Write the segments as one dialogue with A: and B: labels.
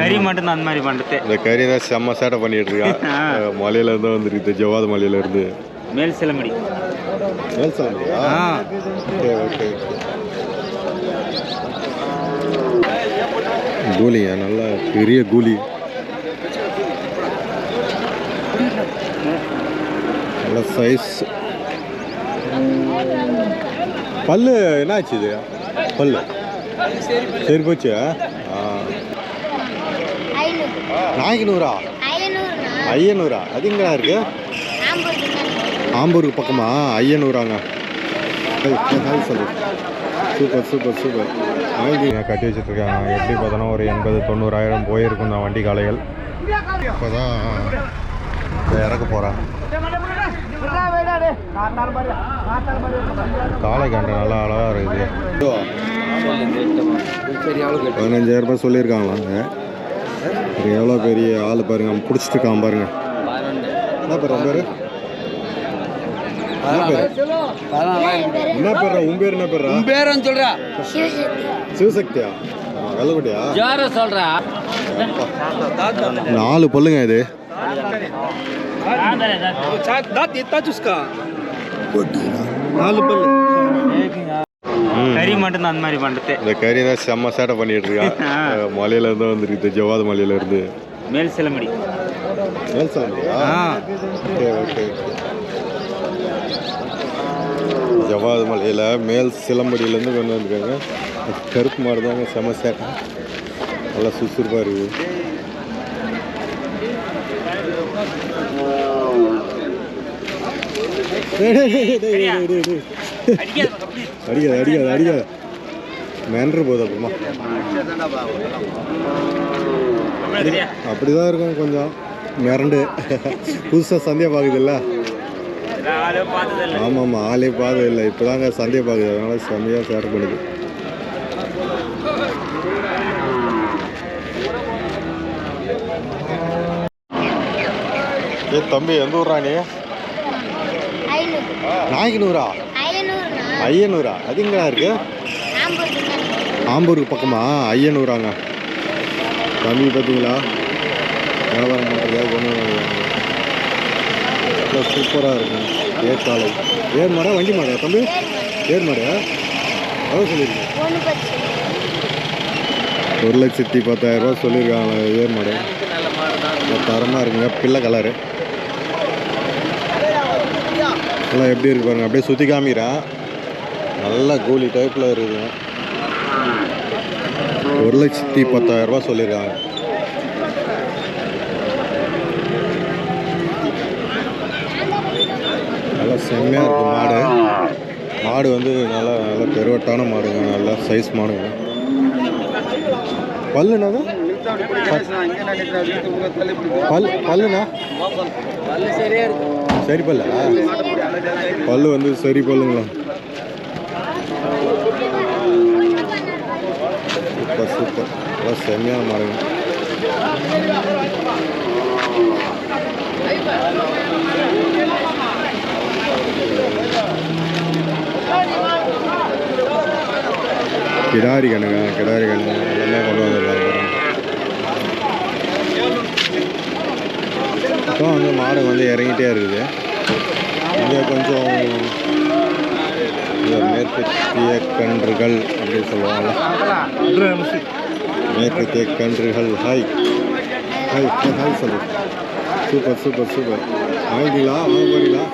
A: கறி மட்டும் அந்த மாதிரி பண்ணுறது
B: இந்த கறி தான் செம்ம சேட்டை பண்ணிட்டு இருக்கான் மலையில இருந்து வந்துருக்கு. ஜவாது மலையில இருந்து.
A: மேல் சிலம்படி.
B: மேல்சாமியா
A: ஆ.
B: ஓகே ஓகே கூலிங்க நல்லா பெரிய கூலி. நல்ல சைஸ் பல்லு என்னாச்சு இது? பல்லு. சரி போச்சு? ஆ
C: ஐநூறு
B: நாய்க்கு நூறா
C: ஐநூறுண்ணா
B: ஐயனூரா? அது எங்கடா இருக்கு?
C: ஆம்பூர்
B: ஆம்பூருக்கு பக்கமா? ஐயனூராங்க. சொல்லு. Super super super. கட்டி வச்சுட்ருக்காங்க. எப்படி பார்த்தோன்னா ஒரு எண்பது தொண்ணூறாயிரம் போயிருக்கும் இந்த வண்டி காளைகள். இப்போ தான் இறக்க போகிறாங்க காளை கண்டு நல்லா அழகாக இருக்குது. பதினஞ்சாயிரம் ரூபாய் சொல்லியிருக்காங்களாங்க. இது எவ்வளோ பெரிய ஆள் பாருங்க. அவன் பிடிச்சிட்டு இருக்கான் பாருங்க. என்ன பேர் பேர்? என்ன பேர்? உன் பேர் என்ன பேர்ரா?
A: பேரன் சொல்கிறா
C: சிவசக்தி
B: சிவசக்தியா? வெள்ளக்குட்டியா
A: ஜோர சொல்கிறா
B: நாலு பல்லுங்க இது. நாலு பல்லு.
A: கறி மட்டும் தான் அந்த மாதிரி பண்ணுறது
B: இந்த கறி தான் செம்ம சேட்டை பண்ணிட்டு இருக்கான். மலையில இருந்து வந்துருக்கு ஜவாது மலையில இருந்து.
A: மேல் சிலம்படி.
B: மேல்சாமியா
A: ஆ.
B: ஓகே ஓகே ஜவாது மலையில் மேல் சிலம்படியிலேருந்து கொண்டு வந்திருக்காங்க. கருப்பு மாடு தாங்க செம சேட்டை. நல்லா சுறுசுறுப்பாக இருக்குது. டேய், டேய், டேய், டேய். அடிக்காது அடிக்காது அடிக்காது மென்று போகுது அப்புறமா. அப்படிதான் இருக்கும் கொஞ்சம். மிரண்டு. புதுசாக சந்தையை பார்க்குதுல்ல? ஆமாம் ஆமாம் ஆளே பார்க்கறது இல்லை இப்போ தாங்க சந்தையை பார்க்குது. அதனால செம்மையாக சேட்டை பண்ணுது. ஏ தம்பி எந்த ஊரா நீ?
C: ஐநூறு.
B: நாய்க்கு நூறா?
C: ஐநூறுண்ணா
B: ஐயனூரா? அது எங்கடா இருக்கு. ஆம்பூருக்கு பக்கமா? ஐயனூராங்க. கம்மி பார்த்தீங்களா வியாபாரம் பண்ணுறதுக்காக கொண்டு சூப்பராக இருக்கும் ஏற்காலை. ஏர் மாடா வண்டி மாடா தம்பி? ஏர் மாடா எவ்வளோ சொல்லியிருக்கீங்க ஒரு லட்சத்தி பத்தாயிரம் ரூபா ஏர் மாடு தரமாக இருக்குங்க. பிள்ளை கலரு. எல்லாம் எப்படி இருக்கு பாருங்க. அப்படியே சுற்றி காமிக்கிறேன் நல்ல கூலி டைப்பில் இருக்குதுங்க ஒரு லட்சத்தி பத்தாயிரம் ரூபா சொல்லியிருக்காங்க. நல்லா செம்மையாக இருக்குது மாடு. மாடு வந்து நல்லா நல்லா பெருவட்டான மாடுங்க. நல்லா சைஸ் மாடுங்க. பல்லுனாங்க பல் பல்லுண்ணா? சரி பல்ல? பல்லு வந்து சரி பல்லுங்களா சூப்பர் சூப்பர் நல்லா செம்மையான மாடுங்க கிடாரி கணங்க கிடாரி கணங்க எல்லாமே கொண்டு வந்துருக்காங்க இப்போ வந்து மாடு வந்து இறங்கிட்டே இருக்குது. இங்கே கொஞ்சம் இந்த மேற்கத்திய கன்றுகள் அப்படின்னு சொல்லுவாங்கல்ல. மேற்கத்திய கன்றுகள். ஹாய். ஹாய். ஹாய் சொல்லு. Super super super. வாங்கிட்டீங்களா? வாங்க போறீங்களா?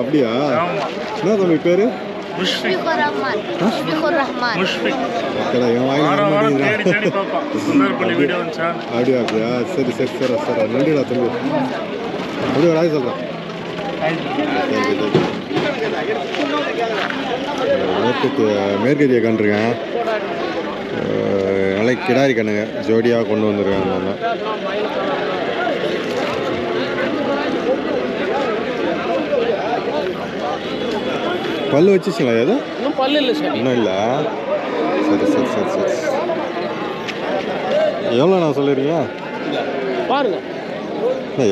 B: அப்படியா? என்ன தம்பி பேர்? அப்படியா அப்படியா? சரி சரி சரி சரி. நன்றிடா தம்பி. அப்படி ஒரு ஆய் சொல்கிறேன் மேற்கு மேற்கத்திய கன்றுங்க. அஹ் நல்ல கிடாரி கண்ணுங்க. ஜோடியாக கொண்டு வந்துருக்காங்க அவங்க. பல்லு வச்சுச்சிங்களா
A: இன்னும் பல்லு இல்லை சார்.
B: இன்னும் இல்லை. சரி சரி சரி சரி. எவ்வளோ நான் சொல்லிடுறீங்க
A: பாருங்க.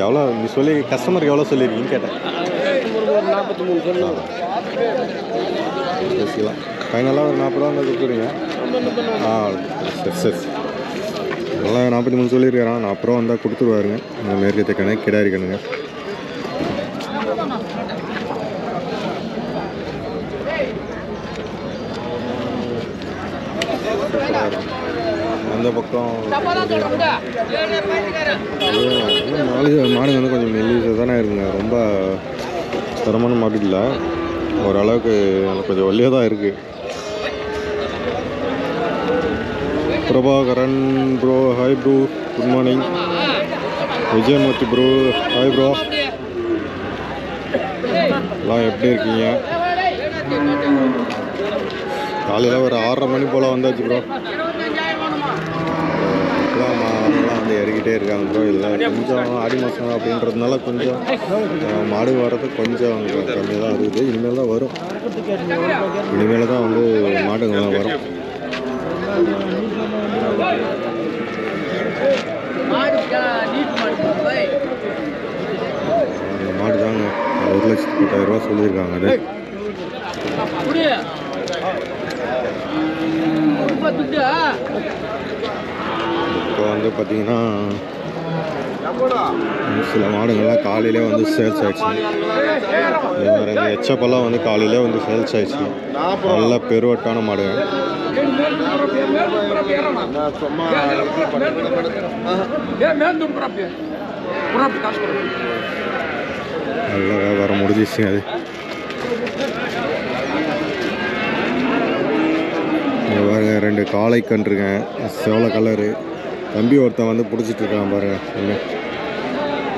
B: எவ்வளோ நீ சொல்லி கஸ்டமருக்கு எவ்வளோ சொல்லியிருக்கீங்கன்னு கேட்டேன்.
A: நாற்பத்தி மூணு
B: பேசிக்கலாம். ஃபைனலாக ஒரு நாற்பது ரூபா கொடுக்குறீங்க. ஆ சரி சரி. எல்லாம் நாற்பத்தி மூணு சொல்லியிருக்கிறான் நான் அப்புறம் வந்தால் கொடுத்துருவாருங்க. இந்த மேற்கத்திய கணக்கு கிடாரி கணுங்க அந்த பக்கம் நாலு மாடு வந்து கொஞ்சம் மெல்லிசாக தானே இருக்குங்க. ரொம்ப தரமான மாடு இல்லை. ஓரளவுக்கு கொஞ்சம் வழியாக தான் இருக்குது Prabhakaran bro hi bro good morning Vijayamoorthy bro hi bro எல்லாம் எப்படி இருக்கீங்க? காலையில் ஒரு ஆறரை மணி போல் வந்தாச்சு ப்ரோ வந்து இறக்கிட்டே இருக்காங்க ப்ரோ இதில் கொஞ்சம் ஆடி மாதம் அப்படின்றதுனால கொஞ்சம் மாடு வர்றது கொஞ்சம் கம்மியாக தான் இருக்குது. இனிமேல் தான் வரும். இனிமேல் தான் வந்து மாடுங்கள்லாம் வரும். மாடு தாங்க ஒரு லட்சத்தி பத்தாயிரம் ரூபா சொல்லியிருக்காங்க அது. இப்போ வந்து பார்த்தீங்கன்னா சில மாடுங்கள்லாம் காலையிலே வந்து சேல்ஸ் ஆயிடுச்சு இதே மாதிரி எச்சப்பெல்லாம் வந்து காலையிலே வந்து சேல்ஸ் ஆயிடுச்சு நல்ல பெருவட்டான மாடு நல்ல வியாபாரம் முடிஞ்சிச்சுங்க அது இங்க பாருங்க ரெண்டு காளை கன்றுங்க செவல கலரு. தம்பி ஒருத்தன் வந்து பிடிச்சிட்டு இருக்கான் பாருங்க என்ன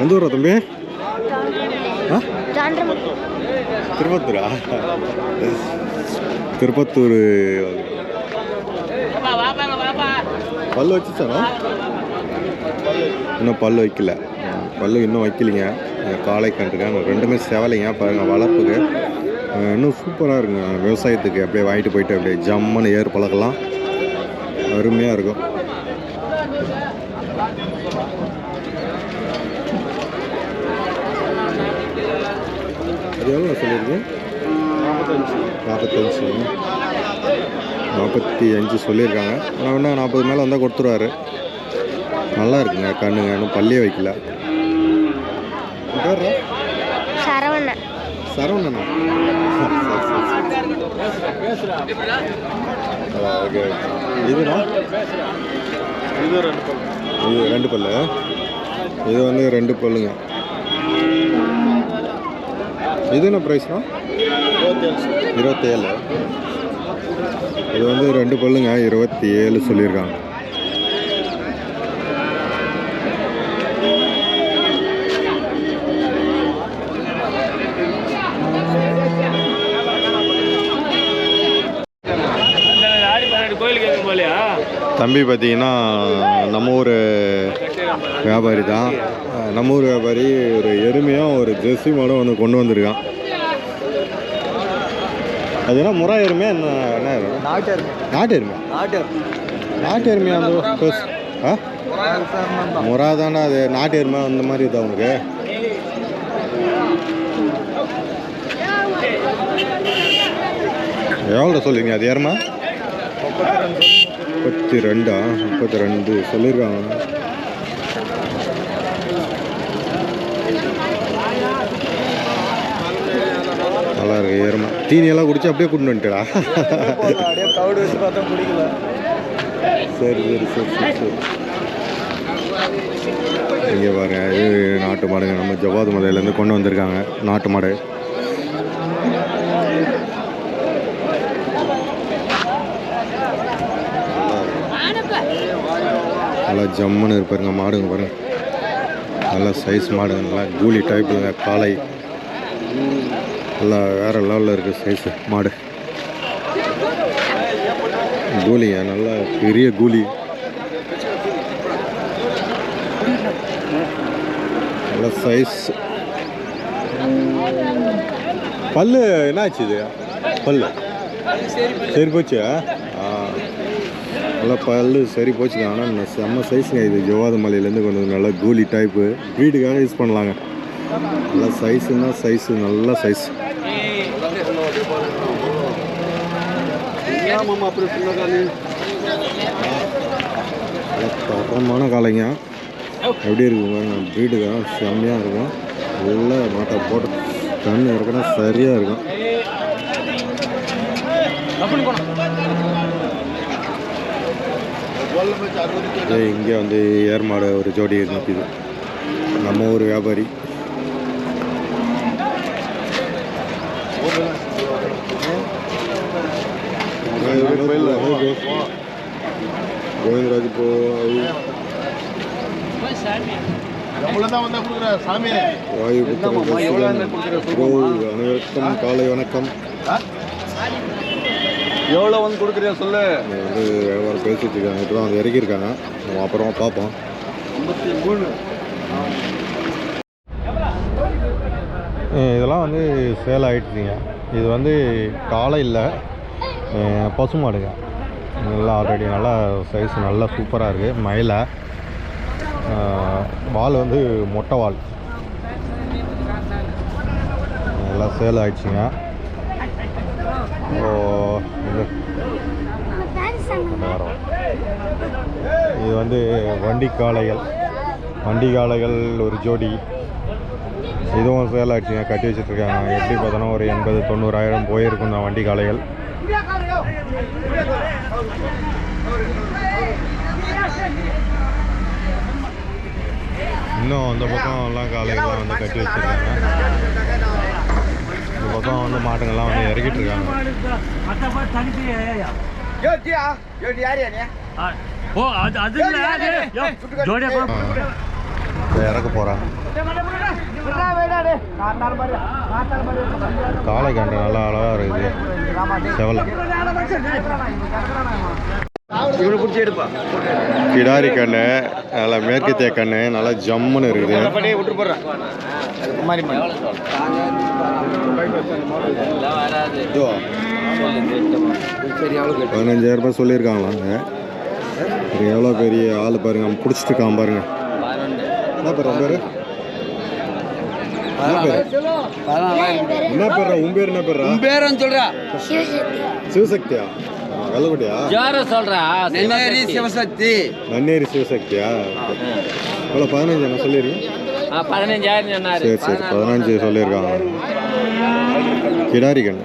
B: எந்த ஊரா தம்பி? திருப்பத்தூரா? திருப்பத்தூர். பல்லு வச்சுச்சானா இன்னும் பல்லு வைக்கல. பல்லு இன்னும் வைக்கலைங்க. இந்த காளை கன்றுங்க ரெண்டுமே செவலைங்க. பாருங்கள் வளர்ப்புக்கு. இன்னும் சூப்பராக இருக்குங்க. விவசாயத்துக்கு அப்படியே வாங்கிட்டு போயிட்டு அப்படியே ஜம்முன்னு ஏர் பழகலாம். அருமையாக இருக்கும். அது எவ்வளோ நாற்பத்தஞ்சு. நாற்பத்தஞ்சு. நாற்பத்தி அஞ்சு சொல்லியிருக்காங்க. ஆனால் இன்னும் நாற்பது மேலே வந்தால் கொடுத்துருவாரு. நல்லா இருக்குங்க கண்ணுங்க. இன்னும் பள்ளியே வைக்கல?
C: சரவணன்.
B: சரவணனா. இதுனா? இது ரெண்டு பல்லு. இது வந்து ரெண்டு பல்லுங்க. இது என்ன ப்ரைஸ்னா இருபத்தேழு. இது வந்து ரெண்டு பல்லுங்க இருபத்தி ஏழு சொல்லியிருக்காங்க. தம்பி பார்த்தீங்கன்னா நம்ம ஊர் வியாபாரி தான். நம்ம ஊர் வியாபாரி ஒரு எருமையாக ஒரு ஜெர்சி மாடும் வந்து கொண்டு வந்திருக்கான். அது என்ன முறா எருமையா என்ன என்ன எருமை?
A: நாட்டு
B: நாட்டு எருமை?
A: நாட்டு
B: நாட்டு எருமையா அந்த பெருசு? ஆ? முறா தானே அது. நாட்டு எருமை அந்த மாதிரி இதா உனக்கு எவ்வளோ சொல்லுங்க அது எருமை? முப்பத்தி ரெண்டா முப்பத்தி ரெண்டு சொல்லியிருக்காங்க. நல்லா இருக்கு எருமை. தீனியெல்லாம் குடிச்சு அப்படியே கூட்டு வந்துட்டா சரி சரி சரி சரி சரி. இங்கே பாருங்க இது நாட்டு மாடுங்க. நம்ம ஜவாது மலையிலேருந்து கொண்டு வந்திருக்காங்க நாட்டு மாடு. நல்லா ஜம்முன்னு இருப்பாருங்க மாடுங்க பாருங்க. நல்லா சைஸ் மாடுங்க நல்லா கூலி டைப்புங்க காளை நல்லா வேறு லெவலில் இருக்குது சைஸு மாடு. கூலிங்க நல்லா பெரிய கூலி. நல்ல சைஸ் பல்லு என்னாச்சு இது? பல்லு. சரி போச்சு நல்லா பல்லு சரி போச்சுங்க ஆனால் செம்ம சைஸுங்க இது. ஜவாத மலையிலேருந்து கொண்டு வந்து நல்லா கூலி டைப்பு வீட்டுக்காக யூஸ் பண்ணலாங்க. நல்லா சைஸுன்னா சைஸு நல்லா சைஸ்
A: மாமா அப்புறம் சொன்னா
B: தரமான காளைங்க. எப்படி இருக்குங்க வீடு தான் செம்மையாக இருக்கும். நல்ல மாட்டை போட்டு தண்ணி இருக்குன்னா சரியாக இருக்கும். இங்கே வந்து ஏர்மாடு ஒரு ஜோடி நிற்கிது நம்ம ஊர் வியாபாரி. கோவிந்தராஜ் இப்போ வாயு ப்ரோ அனைவருக்கும் காலை வணக்கம்
D: எவ்வளோ வந்து கொடுக்குறியா சொல்லு
B: வந்து வியாபாரம் பேசிட்டு இருக்காங்க இப்போ தான் வந்து இறக்கியிருக்காங்க நம்ம அப்புறமா பார்ப்போம் இதெல்லாம் வந்து சேல் ஆகிடுச்சிங்க இது வந்து காலை இல்லை. பசு மாடுங்க. நல்லா ஆல்ரெடி நல்லா சைஸ் நல்லா சூப்பராக இருக்குது மயிலை. வால் வந்து மொட்டை வால். எல்லாம் சேல் ஆயிடுச்சுங்க. ஓ இது. இது வந்து வண்டி காளைகள். வண்டி காளைகள் ஒரு ஜோடி. இதுவும் சேல் ஆயிடுச்சுங்க. கட்டி வச்சுட்ருக்காங்க எப்படி பார்த்தோன்னா ஒரு எண்பது தொண்ணூறாயிரம் போயிருக்கும் தான் வண்டி காளைகள். இன்னும் அந்த பக்கம் எல்லாம் காளைகள்லாம் வந்து கட்டி வச்சுருக்காங்க. இந்த பக்கம் வந்து மாட்டுங்கள்லாம் வந்து இறக்கிட்டு இருக்காங்க. இறக்க போகிறாங்க காளை கண்டு நல்லா அழகாக இருக்குது. செவலை. கிடாரி கண்ணு நல்லா மேற்கத்திய கண்ணு நல்லா ஜம்முன்னு இருக்குது. பதினஞ்சாயிரம் ரூபாய் சொல்லியிருக்காங்களாங்க எவ்வளோ பெரிய ஆள் பாருங்க பிடிச்சிட்டு இருக்கான் பாருங்க. என்ன பேர் பேர்? என்ன பேர். என்ன பேர்ரா? உன் பேர் என்ன பேர்ரா?
D: பேரன் சொல்றா.
B: சிவசக்தியா?
A: யார சொல்றா?
D: நென்னேரி சிவசக்தி.
B: நன்னேரி சிவசக்தியா? எவ்வளோ பதினஞ்சு என்ன சொல்லிடுங்க
A: பதினஞ்சாயிரம் சொன்னாரு.
B: சரி சரி. பதினஞ்சு சொல்லியிருக்காங்க. கிடாரி கண்ணு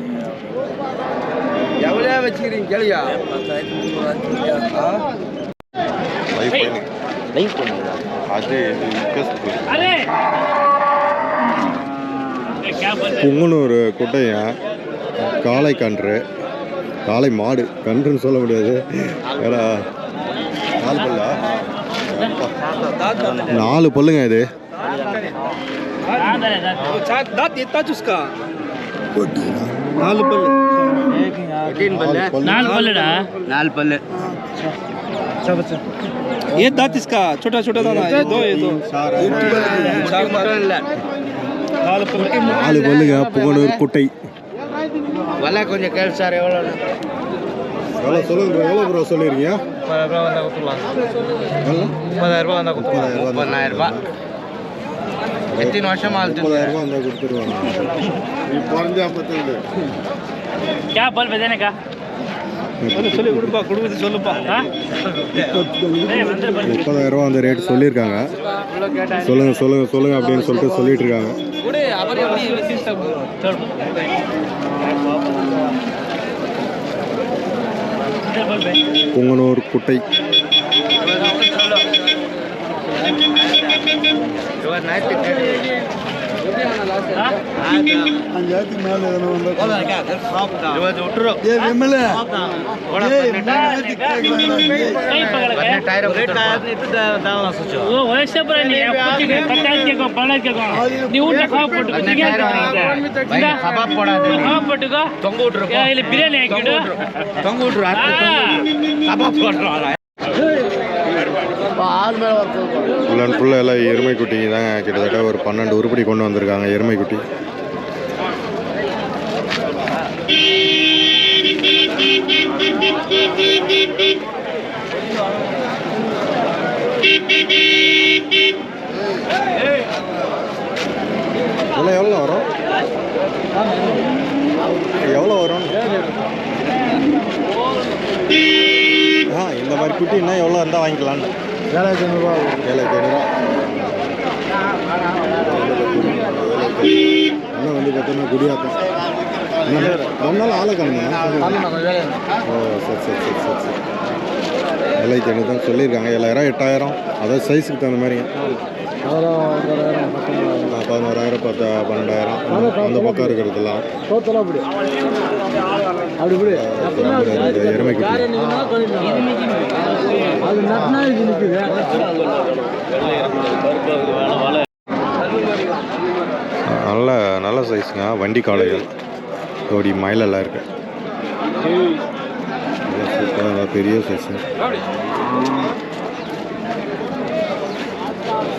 D: எவ்வளோ வச்சுக்கிறீங்க கேளியா?
B: அது
A: அரே
B: புங்கனூர் குட்டையன் காளை கன்று காளை மாடு கன்றுன்னு சொல்ல முடியாது ஏடா நாலு பல்லா நாலு பல்லுங்க இது
D: दांत इतना चुसका நாலு பல்லு
B: நாலு பல்லு.
A: நாலு பல்லுடா
D: नाल पल्ले ये दांत इसका छोटा छोटा दाना ये दो ये दो चार நாலு பல்லு
B: நாலு பல்லுங்க புகழூர் குட்டை.
D: விலை கொஞ்சம் கேள்வி எவ்வளோ
B: எவ்வளோ சொல்லுங்க ப்ரோ எவ்வளோ ப்ரோ
D: சொல்லிடுறீங்க முப்பதாயிரரூபா வந்தால் கொடுத்துடலாம். முப்பதாயிரரூபா வந்தால் கொடுத்துடலாம். முப்பதாயிரரூபா எத்தனை வருஷம் ஆகுது
B: வந்தால் கொடுத்துருவாங்க.
A: நீ
D: சொல்லி கொடுப்பா கொடுக்குது சொல்லுப்பா.
B: முப்பதாயிரம் ரூபா ரேட் சொல்லியிருக்காங்க. சொல்லுங்க சொல்லுங்க சொல்லுங்க அப்படின்னு சொல்லிட்டு சொல்லிட்டு இருக்காங்க.
D: கொடு அப்புறம் எப்படி சிஸ்டம்
B: புங்கனூர் குட்டை
A: அஞ்சாயிரத்துக்கு மேல
D: எதனா வந்தா
A: ஏ விமல
D: தொங்க விட்டுருக்கோம்
A: பிரியாணி
D: தொங்க விட்டுருவோம்
B: ஃபுல் அண்ட் ஃபுல்லாக எல்லாம் எருமை குட்டிங்க தான் கிட்டத்தட்ட ஒரு பன்னெண்டு உருப்படி கொண்டு வந்திருக்காங்க எருமை குட்டி. இதெல்லாம் எவ்வளோ வரும்? எவ்வளோ வரும்? ஆ இந்த மாதிரி குட்டின்னா எவ்வளோ இருந்தால் வாங்கிக்கலான்னு
E: ஏழாயிரத்தி ஐநூறுரூவா
B: ஏழாயிரத்தி ஐநூறுரூவா இன்னும் வந்து பார்த்தோன்னா குடியாத்தம் ரொம்ப நாள் ஆளை காணுமா ஓ சரி சரி. சரி சரி சரி. ஏழாயிரத்தி ஐநூறு தான் சொல்லியிருக்காங்க ஏழாயிரம் எட்டாயிரம் அதாவது சைஸுக்கு தகுந்த மாதிரிங்க பதினோராயிரம் பத்து பன்னெண்டாயிரம் அந்த- பக்கம் இருக்கிறதுலாம்
E: டோட்டலாக அது நட்டினா இது நிற்குது
B: நல்ல நல்ல சைஸுங்க வண்டி காளைகள். ஜோடி மயிலெல்லாம் இருக்கு. பெரிய சைஸு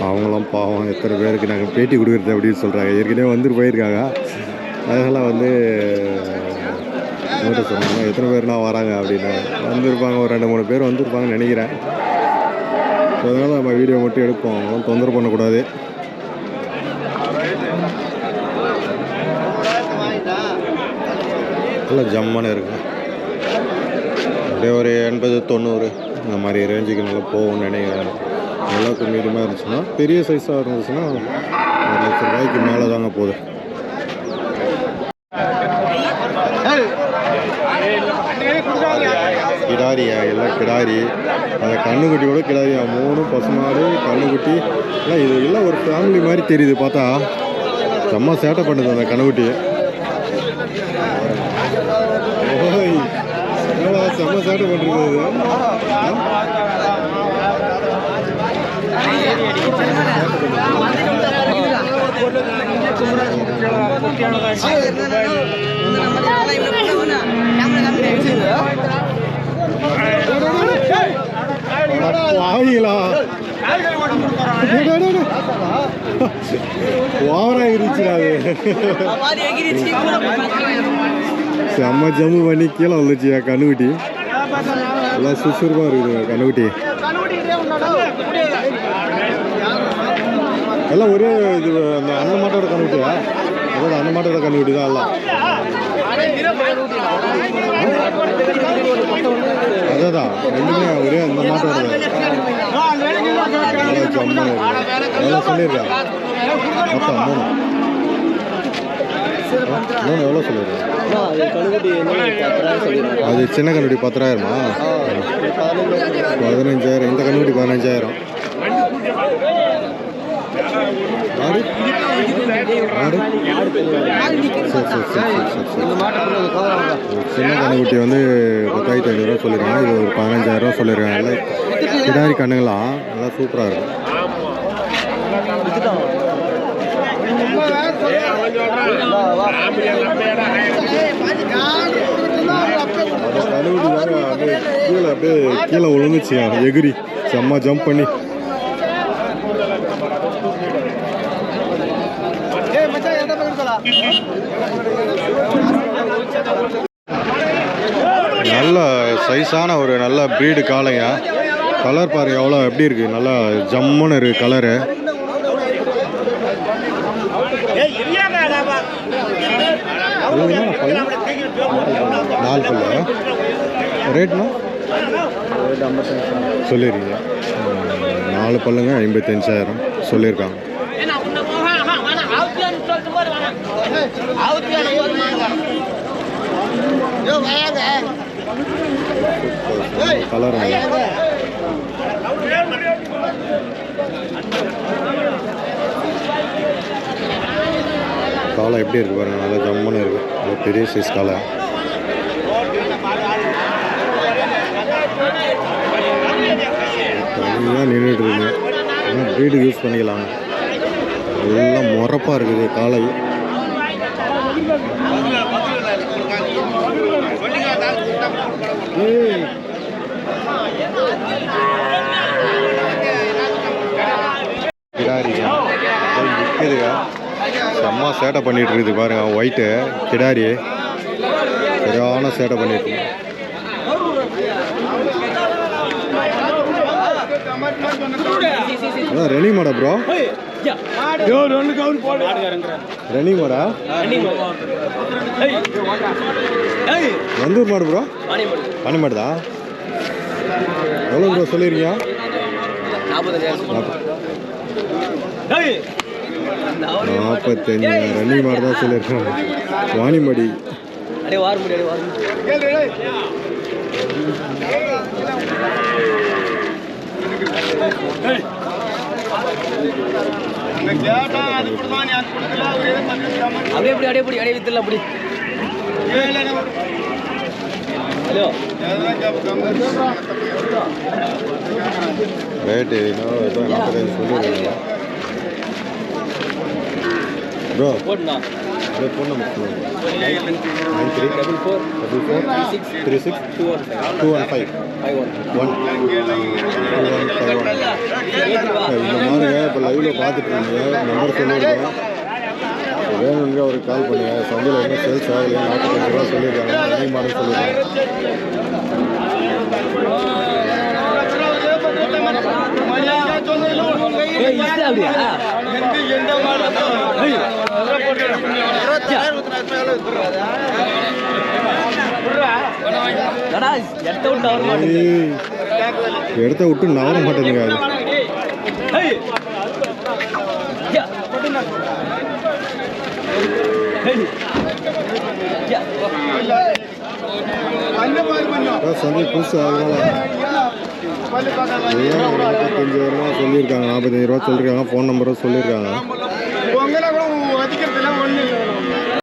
B: அவங்களாம் பாவம் எத்தனை பேருக்கு நாங்கள் பேட்டி கொடுக்குறது அப்படின்னு சொல்கிறாங்க ஏற்கனவே வந்துட்டு போயிருக்காங்க. அதனால் வந்து நோட்டீஸ் சொன்னாங்க எத்தனை பேர்னா வராங்க அப்படின்னு. வந்திருப்பாங்க ஒரு ரெண்டு மூணு பேர் வந்திருப்பாங்கன்னு நினைக்கிறேன். ஸோ அதனால் நம்ம வீடியோ மட்டும் எடுப்போம். தொந்தரவு பண்ணக்கூடாது. நல்லா ஜம்மான இருக்கு. அப்படியே ஒரு எண்பது தொண்ணூறு இந்த மாதிரி ரேஞ்சுக்கு நல்லா போகும்னு நினைக்கிறேன். நல்லா மீடியமாக இருந்துச்சுன்னா பெரிய சைஸாக இருந்துச்சுன்னா ஒரு லட்ச ரூபாய்க்கு மேலே தாங்க போகுது. கிடாரி எல்லாம் கிடாரி. அந்த கண்ணுக்குட்டி கூட கிடாரியா மூணு பசுமாடு கண்ணுக்குட்டி. எல்லாம் இது எல்லாம் ஒரு ஃபேமிலி மாதிரி தெரியுது பார்த்தா. செம்ம சேட்டை பண்ணுது அந்த கண்ணுக்குட்டி ஓய் என்னடா செம்ம சேட்டை பண்ணிருக்குது இது? வாங்கிங்களா ஓவரா அது. செம்ம ஜம்மு பண்ணி கீழே வந்துச்சியா கண்ணுக்குட்டி. எல்லாம் சுசுறுப்பாக இருக்குது கண்ணுக்குட்டி. எல்லாம் ஒரே இது அந்த அண்ணன் மாட்டோட கண்ணுக்குட்டியா? அதாவது அண்ணன் மாட்டோட கண்ணுக்குட்டி தான் எல்லாம். அதான் ரெண்டுமே ஒரே அந்த மாட்டோட. எவ்வளோ சொல்லியிருக்காங்க மொத்தம் மூணு மூணு எவ்வளோ சொல்லியிருக்காங்க அது சின்ன கண்ணுடி பத்தாயிரமா பதினஞ்சாயிரம் இந்த கண்ணுடி பதினஞ்சாயிரம் ஆடு சின்ன கண்ணுக்குட்டி வந்து பத்தாயிரத்தி ஐநூறுரூவா சொல்லியிருக்காங்க இது ஒரு பதினஞ்சாயிரரூவா சொல்லியிருக்காங்க நல்லா கிடாரி கண்ணுங்களாம் நல்லா சூப்பராக இருக்கும். கழுவுடி தாங்க அப்படியே கீழே அப்படியே கீழே விழுந்துச்சு எகிரி. செம்ம ஜம்ப் பண்ணி. நல்ல சைஸான ஒரு நல்ல ப்ரீடு காளைங்க கலர் பாரு எவ்வளோ எப்படி இருக்கு? நல்லா ஜம்முன்னு இருக்கு கலரு நாலு பல்லு? ரேட்னா சொல்லிடுறீங்க நாலு பல்லுங்க ஐம்பத்தஞ்சாயிரம். சொல்லியிருக்காங்க கலர் காலை எப்படி இருக்கு பாருங்க நல்லா ஜம்முன்னு இருக்கு. நல்ல பெரிய சைஸ் காலை. தனியாக நின்றுட்டு இருக்கு. ஆனால் வீடு யூஸ் பண்ணிக்கலாம் எல்லாம் முறப்பாக இருக்குது காலை. கிடாரிங்க. விற்குதுங்க செம்ம சேட்டை பண்ணிட்டு இருக்குது பாருங்க ஒயிட்டு கிடாரி. சரியான சேட்டை பண்ணிட்டு இருக்கு. அதான் ரெனி மாடா ப்ரோ ரெனி மாடா வந்தூர் மாடு ப்ரோ பனி மாடு தான். எவ்வளோ ப்ரோ சொல்லியிருக்கீங்க நாற்பத்தஞ்சு. ரன்னிங் மாடு தான் சொல்லியிருக்காங்க வாணிமடி.
F: அப்படியே அப்படி அப்படியே அப்படி அப்படியே வித்துல அப்படி. ஹலோ
B: ரேட்டு இன்னும் ஏதோ நாற்பத்தஞ்சு சொல்லியிருக்காங்க ப்ரோ
F: போட்டுண்ணா
B: அதே சொல்லுங்கள் nine three
F: double four
B: double four three six
F: two one five
B: two one five
F: five one
B: one two one five one இந்த மாதிரி இப்போ லைவில் பார்த்துட்டு இருந்தீங்க நம்பர் சொல்லியிருக்கேன் வேணுங்க அவருக்கு கால் பண்ணுங்க சந்தையில் என்ன சேல்ஸ் ஆகலையா நாற்பத்தஞ்சு ரூபா சொல்லியிருக்காங்க ரன்னிங் மாடல் சொல்லியிருக்காங்க
F: ஏய் இது அப்படியா என்னடா எட்ட விட்டு அவர் மாட்டேங்குது
B: ஏய், இடத்த விட்டு நவர மாட்டேங்க. அது புதுசு அதனால. ஏன் ஒரு நாற்பத்தஞ்சு ரூபா சொல்லியிருக்காங்க நாற்பத்தஞ்சு ரூபா சொல்லியிருக்காங்க ஃபோன் நம்பரும் சொல்லியிருக்காங்க.